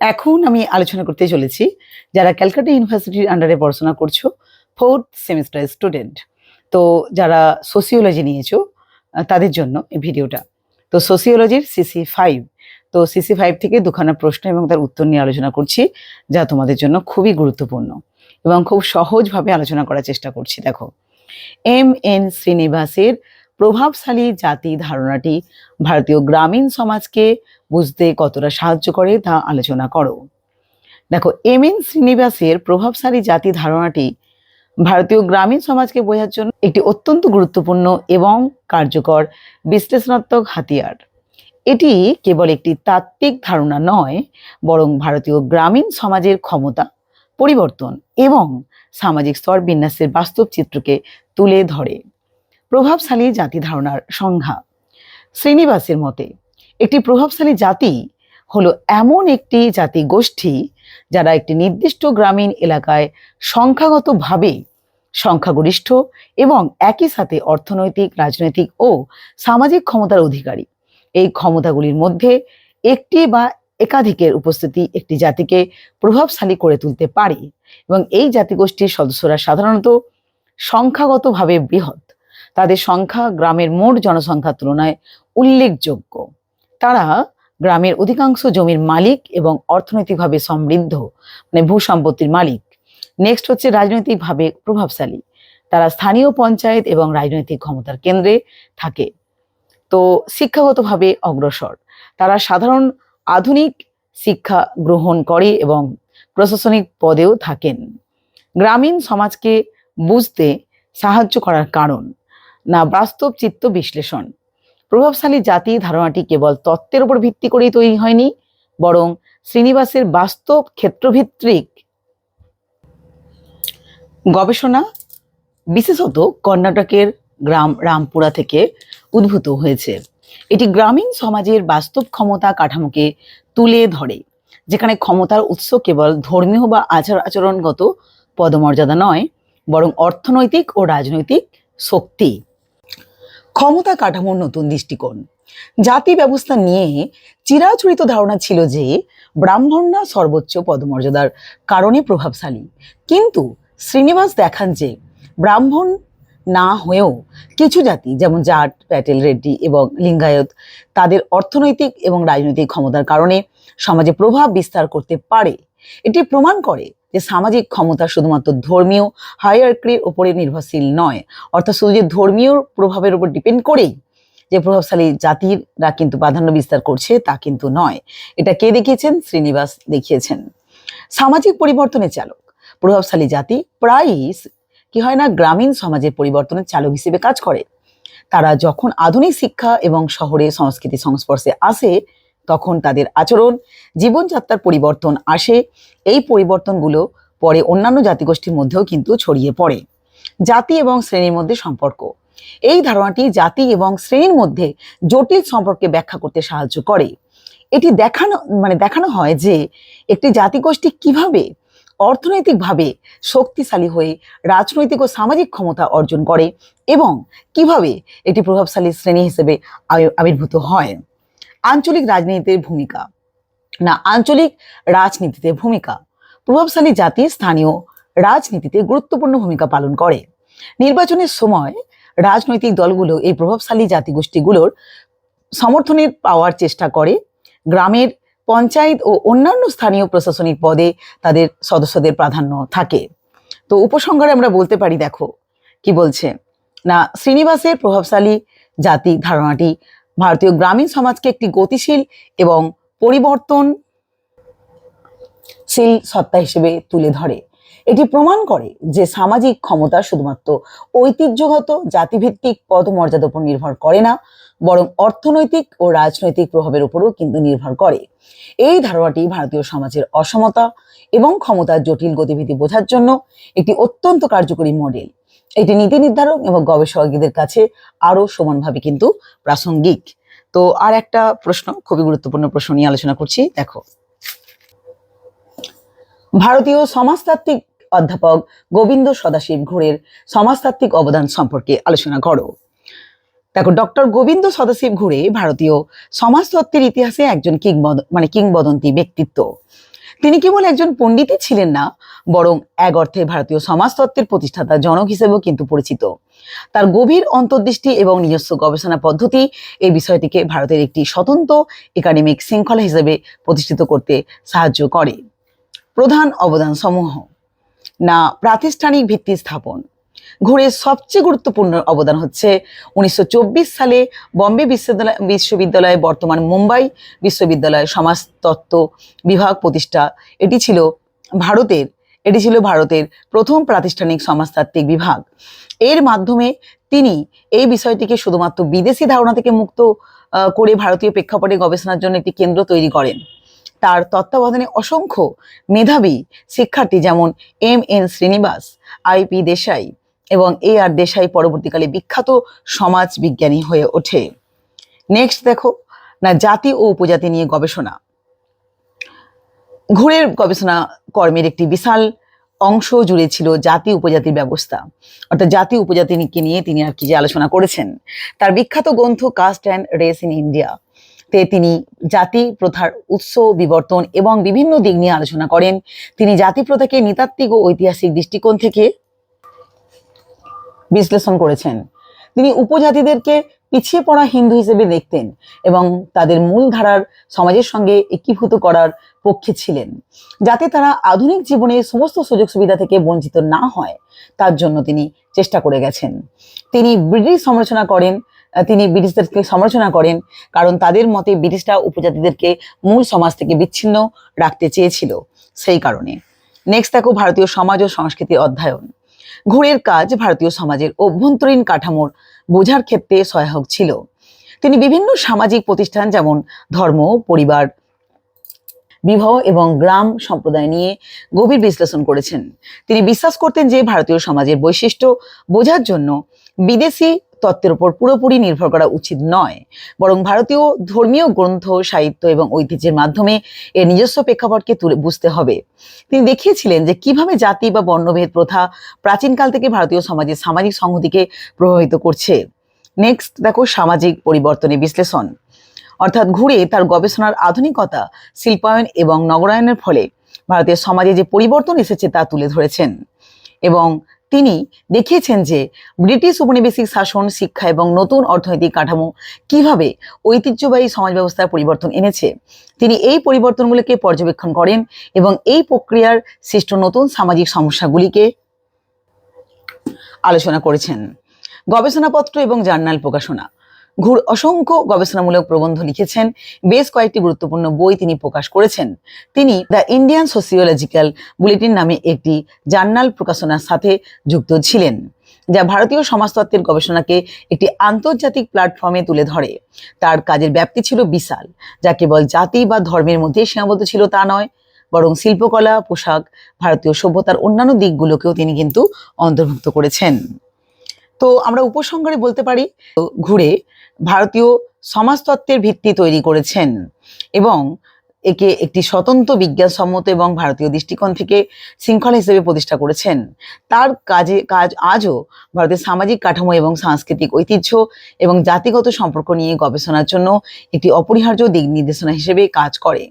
এখন আমি আলোচনা করতে চলেছি যারা ক্যালকাটা ইউনিভার্সিটির আন্ডারে পড়াশোনা করছ ফোর্থ সেমিস্টার স্টুডেন্ট তো যারা সোসিওলজি নিয়েছো তাদের জন্য এই ভিডিওটা। তো সোসিওলজির সিসি ফাইভ তো সিসি ফাইভ থেকে দুখানা প্রশ্ন এবং তার উত্তর নিয়ে আলোচনা করছি, যা তোমাদের জন্য খুবই গুরুত্বপূর্ণ এবং খুব সহজভাবে আলোচনা করার চেষ্টা করছি, দেখো। এম এন শ্রীনিবাসের প্রভাবশালী জাতি ধারণাটি ভারতীয় গ্রামীণ সমাজকে বুঝতে কতটা সাহায্য করে তা আলোচনা করো। দেখো এম এন শ্রীনিবাসের প্রভাবশালী জাতি ধারণাটি ভারতীয় গ্রামীণ সমাজকে বোঝার জন্য একটি অত্যন্ত গুরুত্বপূর্ণ এবং কার্যকর বিশ্লেষণাত্মক হাতিয়ার। এটি কেবল একটি তাত্ত্বিক ধারণা নয়, বরং ভারতীয় গ্রামীণ সমাজের ক্ষমতা, পরিবর্তন এবং সামাজিক স্তর বিন্যাসের বাস্তব চিত্রকে তুলে ধরে। প্রভাবশালী জাতি ধারণার সংজ্ঞা শ্রীনিবাসের মতে একটি প্রভাবশালী জাতি হলো এমন একটি জাতি গোষ্ঠী যারা একটি নির্দিষ্ট গ্রামীণ এলাকায় সংখ্যাগতভাবে সংখ্যাগরিষ্ঠ এবং একই সাথে অর্থনৈতিক, রাজনৈতিক ও সামাজিক ক্ষমতার অধিকারী। এই ক্ষমতাগুলির মধ্যে একটি বা একাধিকের উপস্থিতি একটি জাতিকে প্রভাবশালী করে তুলতে পারে এবং এই জাতিগোষ্ঠীর সদস্যরা সাধারণত সংখ্যাগতভাবে বৃহৎ। তাদের সংখ্যা গ্রামের মোট জনসংখ্যার তুলনায় উল্লেখযোগ্য। তারা গ্রামের অধিকাংশ জমির মালিক এবং অর্থনৈতিকভাবে সমৃদ্ধ মানে ভূ সম্পত্তির মালিক। নেক্সট হচ্ছে রাজনৈতিকভাবে প্রভাবশালী। তারা স্থানীয় পঞ্চায়েত এবং রাজনৈতিক ক্ষমতার কেন্দ্রে থাকে। তো শিক্ষাগতভাবে অগ্রসর। তারা সাধারণ আধুনিক শিক্ষা গ্রহণ করে এবং প্রশাসনিক পদেও থাকেন। গ্রামীণ সমাজকে বুঝতে সাহায্য করার কারণ। না বাস্তব চিত্ত বিশ্লেষণ। প্রভাবশালী জাতি ধারণাটি কেবল তত্ত্বের উপর ভিত্তি করেই তৈরি হয়নি, বরং শ্রীনিবাসের বাস্তব ক্ষেত্রভিত্তিক গবেষণা বিশেষত কর্ণাটকের গ্রাম রামপুরা থেকে উদ্ভূত হয়েছে। এটি গ্রামীণ সমাজের বাস্তব ক্ষমতা কাঠামোকে তুলে ধরে, যেখানে ক্ষমতার উৎস কেবল ধর্মীয় বা আচার আচরণগত পদমর্যাদা নয়, বরং অর্থনৈতিক ও রাজনৈতিক শক্তি। ক্ষমতা কাঠামোর নতুন দৃষ্টিকোণ। জাতি ব্যবস্থা নিয়ে চিরাচরিত ধারণা ছিল যে ব্রাহ্মণরা সর্বোচ্চ পদমর্যাদার কারণে প্রভাবশালী। কিন্তু শ্রীনিবাস দেখান যে ব্রাহ্মণ না হয়েও কিছু জাতি, যেমন জাট, প্যাটেল, রেড্ডি এবং লিঙ্গায়ত, তাদের অর্থনৈতিক এবং রাজনৈতিক ক্ষমতার কারণে সমাজে প্রভাব বিস্তার করতে পারে। এটি প্রমাণ করে যে সামাজিক ক্ষমতা শুধুমাত্র ধর্মীয় হায়ারক্রির উপরে নির্ভরশীল নয়। অর্থাৎ শুধু যে ধর্মীয় প্রভাবের উপর ডিপেন্ড করেই যে প্রভাবশালী জাতিরা কিন্তু প্রাধান্য বিস্তার করছে তা কিন্তু নয়। এটা কে দেখিয়েছেন? শ্রীনিবাস দেখিয়েছেন। সামাজিক পরিবর্তনের চালক। প্রভাবশালী জাতি প্রায়ই কি হয় না, গ্রামীণ সমাজের পরিবর্তনের চালক হিসেবে কাজ করে। তারা যখন আধুনিক শিক্ষা এবং শহরে সংস্কৃতি সংস্পর্শে আসে, তখন তাদের আচরণ, জীবনযাত্রার পরিবর্তন আসে এই পরিবর্তনগুলো পরে অন্যান্য জাতিগোষ্ঠীর মধ্যেও কিন্তু ছড়িয়ে পড়ে। জাতি এবং শ্রেণির মধ্যে সম্পর্ক। এই ধারণাটি জাতি এবং শ্রেণির মধ্যে জটিল সম্পর্কে ব্যাখ্যা করতে সাহায্য করে। এটি দেখানো মানে দেখানো হয় যে একটি জাতিগোষ্ঠী কীভাবে অর্থনৈতিকভাবে শক্তিশালী হয়ে রাজনৈতিক ও সামাজিক ক্ষমতা অর্জন করে এবং কীভাবে এটি প্রভাবশালী শ্রেণি হিসেবে আবির্ভূত হয়। আঞ্চলিক রাজনীতির ভূমিকা। না আঞ্চলিক রাজনীতিতে ভূমিকা। প্রভাবশালী জাতি স্থানীয় রাজনীতিতে গুরুত্বপূর্ণ ভূমিকা পালন করে। নির্বাচনের সময় রাজনৈতিক দলগুলো এই প্রভাবশালী জাতিগোষ্ঠীগুলোর সমর্থনের পাওয়ার চেষ্টা করে। গ্রামের পঞ্চায়েত ও অন্যান্য স্থানীয় প্রশাসনিক পদে তাদের সদস্যদের প্রাধান্য থাকে। তো উপসংহারে আমরা বলতে পারি, দেখো, কি বলছে? না, শ্রীনিবাসের প্রভাবশালী জাতি ধারণাটি ভারতীয় গ্রামীণ সমাজকে একটি গতিশীল এবং পরিবর্তনশীল সত্তা হিসেবে তুলে ধরে। এটি প্রমাণ করে যে সামাজিক ক্ষমতা শুধুমাত্র ঐতিহ্যগত, জাতিভিত্তিক পদমর্যাদার উপর নির্ভর করে না, বরং অর্থনৈতিক ও রাজনৈতিক প্রভাবের উপরও কিন্তু নির্ভর করে। এই ধারণাটি ভারতীয় সমাজের অসমতা এবং ক্ষমতার জটিল গতিবিধি বোঝার জন্য একটি অত্যন্ত কার্যকরী মডেল। এটি নীতি নির্ধারক এবং গবেষকদের কাছে আরও সমানভাবে কিন্তু প্রাসঙ্গিক। তো আর একটা প্রশ্ন, খুবই গুরুত্বপূর্ণ প্রশ্ন নিয়ে আলোচনা করছি, দেখো। ভারতীয় সমাজতাত্ত্বিক অধ্যাপক গোবিন্দ সদাশিব ঘোরের সমাজতাত্ত্বিক অবদান সম্পর্কে আলোচনা করো। দেখো, ডক্টর গোবিন্দ সদাশিব ঘুরে ভারতীয় সমাজতত্ত্বের ইতিহাসে একজন কিংবদ মানে কিংবদন্তি ব্যক্তিত্ব। তিনি কেবল একজন পণ্ডিতই ছিলেন না, বরং এক অর্থে ভারতীয় সমাজতত্ত্বের প্রতিষ্ঠাতা জনক হিসেবেও কিন্তু পরিচিত। তার গভীর অন্তর্দৃষ্টি এবং নিজস্ব গবেষণা পদ্ধতি এই বিষয়টিকে ভারতের একটি স্বতন্ত্র একাডেমিক শৃঙ্খলা হিসেবে প্রতিষ্ঠিত করতে সাহায্য করে। প্রধান অবদান সমূহ না, প্রাতিষ্ঠানিক ভিত্তি স্থাপন। ঘুরের সবচেয়ে গুরুত্বপূর্ণ অবদান হচ্ছে উনিশশো চব্বিশ সালে বম্বে বিশ্ববিদ্যালয়, বিশ্ববিদ্যালয়ে, বর্তমান মুম্বাই বিশ্ববিদ্যালয় সমাজতত্ত্ব বিভাগ প্রতিষ্ঠা। এটি ছিল ভারতের, এটি ছিল ভারতের প্রথম প্রাতিষ্ঠানিক সমাজতাত্ত্বিক বিভাগ। এর মাধ্যমে তিনি এই বিষয়টিকে শুধুমাত্র বিদেশি ধারণা থেকে মুক্ত করে ভারতীয় প্রেক্ষাপটে গবেষণার জন্য একটি কেন্দ্র তৈরি করেন। তার তত্ত্বাবধানে অসংখ্য মেধাবী শিক্ষার্থী যেমন M N Srinivas, I P Desai এবং এ আর দেশাই পরবর্তীকালে বিখ্যাত সমাজ বিজ্ঞানী হয়ে ওঠে। নেক্সট দেখো, না, জাতি ও উপজাতি নিয়ে গবেষণা। ঘুরের গবেষণা কর্মের একটি বিশাল অংশ জুড়ে ছিল জাতি উপজাতির ব্যবস্থা। অর্থাৎ জাতি উপজাতিকে নিয়ে তিনি আর কি যে আলোচনা করেছেন। তার বিখ্যাত গ্রন্থ caste and race in India তে তিনি জাতি প্রথার উৎস, বিবর্তন এবং বিভিন্ন দিক নিয়ে আলোচনা করেন। তিনি জাতি প্রথাকে নৃতাত্ত্বিক ও ঐতিহাসিক দৃষ্টিকোণ থেকে বিশ্লেষণ করেছেন। তিনি উপজাতিদেরকে পিছিয়ে পড়া হিন্দু হিসেবে দেখতেন এবং তাদের মূল ধারার সমাজের সঙ্গে একীভূত করার পক্ষে ছিলেন। যাতে তারা আধুনিক জীবনে সমস্ত সুযোগ সুবিধা থেকে বঞ্চিত না হয়, তার জন্য তিনি চেষ্টা করে গেছেন। তিনি ব্রিটিশ সমালোচনা করেন তিনি ব্রিটিশদেরকে সমালোচনা করেন, কারণ তাদের মতে ব্রিটিশরা উপজাতিদেরকে মূল সমাজ থেকে বিচ্ছিন্ন রাখতে চেয়েছিল সেই কারণে। নেক্সট দেখো ভারতীয় সমাজ ও সংস্কৃতি অধ্যয়ন। ঘুরের কাজ ভারতীয় সমাজের অভ্যন্তরীণ কাঠামোর বোঝার ক্ষেত্রে সহায়ক ছিল। তিনি বিভিন্ন সামাজিক প্রতিষ্ঠান যেমন ধর্ম, পরিবার, বিবাহ এবং গ্রাম সম্প্রদায় নিয়ে গভীর বিশ্লেষণ করেছেন। তিনি বিশ্বাস করতেন যে ভারতীয় সমাজের বৈশিষ্ট্য বোঝার জন্য বিদেশি তত্ত্বের উপর পুরোপুরি নির্ভর করা উচিত নয়। বরং ভারতীয় ধর্মীয় গ্রন্থ, সাহিত্য এবং ঐতিহ্যের মাধ্যমে এর নিজস্ব প্রেক্ষাপটকে তুলে বুঝতে হবে। তিনি দেখিয়েছিলেন যে কীভাবে জাতি বা বর্ণভেদ প্রথা প্রাচীনকাল থেকে ভারতীয় সমাজের সামাজিক সংহতিকে প্রভাবিত করছে। নেক্সট, দেখো সামাজিক পরিবর্তনের বিশ্লেষণ। অর্থাৎ ঘুরে তার গবেষণার আধুনিকতা, শিল্পায়ন এবং নগরায়নের ফলে ভারতের সমাজে যে পরিবর্তন এসেছে তা তুলে ধরেছেন। এবং তিনি দেখিয়েছেন যে ব্রিটিশ উপনিবেশিক শাসন, শিক্ষা এবং নতুন অর্থনৈতিক কাঠামো কীভাবে ঐতিহ্যবাহী সমাজ ব্যবস্থার পরিবর্তন এনেছে, তিনি এই পরিবর্তনগুলিকে পর্যবেক্ষণ করেন এবং এই প্রক্রিয়ার সৃষ্ট নতুন সামাজিক সমস্যাগুলিকে আলোচনা করেছেন। গবেষণাপত্র এবং জার্নাল প্রকাশনা। ঘুর অসংখ্য গবেষণামূলক প্রবন্ধ লিখেছেন। বেশ কয়েকটি গুরুত্বপূর্ণ বই তিনি প্রকাশ করেছেন। তিনি দ্য ইন্ডিয়ান সোসিওলজিক্যাল বুলেটিন নামে একটি জার্নাল প্রকাশনার সাথে যুক্ত ছিলেন, যা ভারতীয় সমাজতত্ত্বের গবেষণাকে একটি আন্তর্জাতিক প্ল্যাটফর্মে তুলে ধরে। তার কাজের ব্যাপ্তি ছিল বিশাল, যা কেবল জাতি বা ধর্মের মধ্যেই সীমাবদ্ধ ছিল তা নয়, বরং শিল্পকলা, পোশাক, ভারতীয় সভ্যতার অন্যান্য দিকগুলোকেও তিনি কিন্তু অন্তর্ভুক্ত করেছেন। তো আমরা উপসংহারে বলতে পারি, ঘুরে ভারতীয় সমাজতত্ত্বের ভিত্তি তৈরি করেছেন এবং একে একটি স্বতন্ত্র বিজ্ঞানসম্মত এবং ভারতীয় দৃষ্টিকোণ থেকে শৃঙ্খলা হিসেবে প্রতিষ্ঠা করেছেন। তার কাজে, কাজ আজও ভারতের সামাজিক কাঠামো এবং সাংস্কৃতিক ঐতিহ্য এবং জাতিগত সম্পর্ক নিয়ে গবেষণার জন্য একটি অপরিহার্য দিক নির্দেশনা হিসেবে কাজ করে।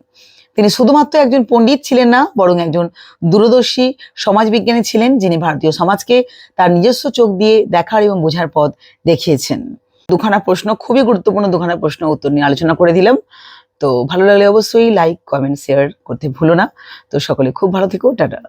তিনি শুধুমাত্র একজন পণ্ডিত ছিলেন না, বরং একজন দূরদর্শী সমাজবিজ্ঞানী ছিলেন, যিনি ভারতীয় সমাজকে তার নিজস্ব চোখ দিয়ে দেখার এবং বোঝার পথ দেখিয়েছেন। দুখানা প্রশ্ন, খুবই গুরুত্বপূর্ণ দুখানা প্রশ্ন উত্তর নিয়ে আলোচনা করে দিলাম। তো ভালো লাগলে অবশ্যই লাইক কমেন্ট শেয়ার করতে ভুলো না। তো সকলে খুব ভালো থেকো, টাটা।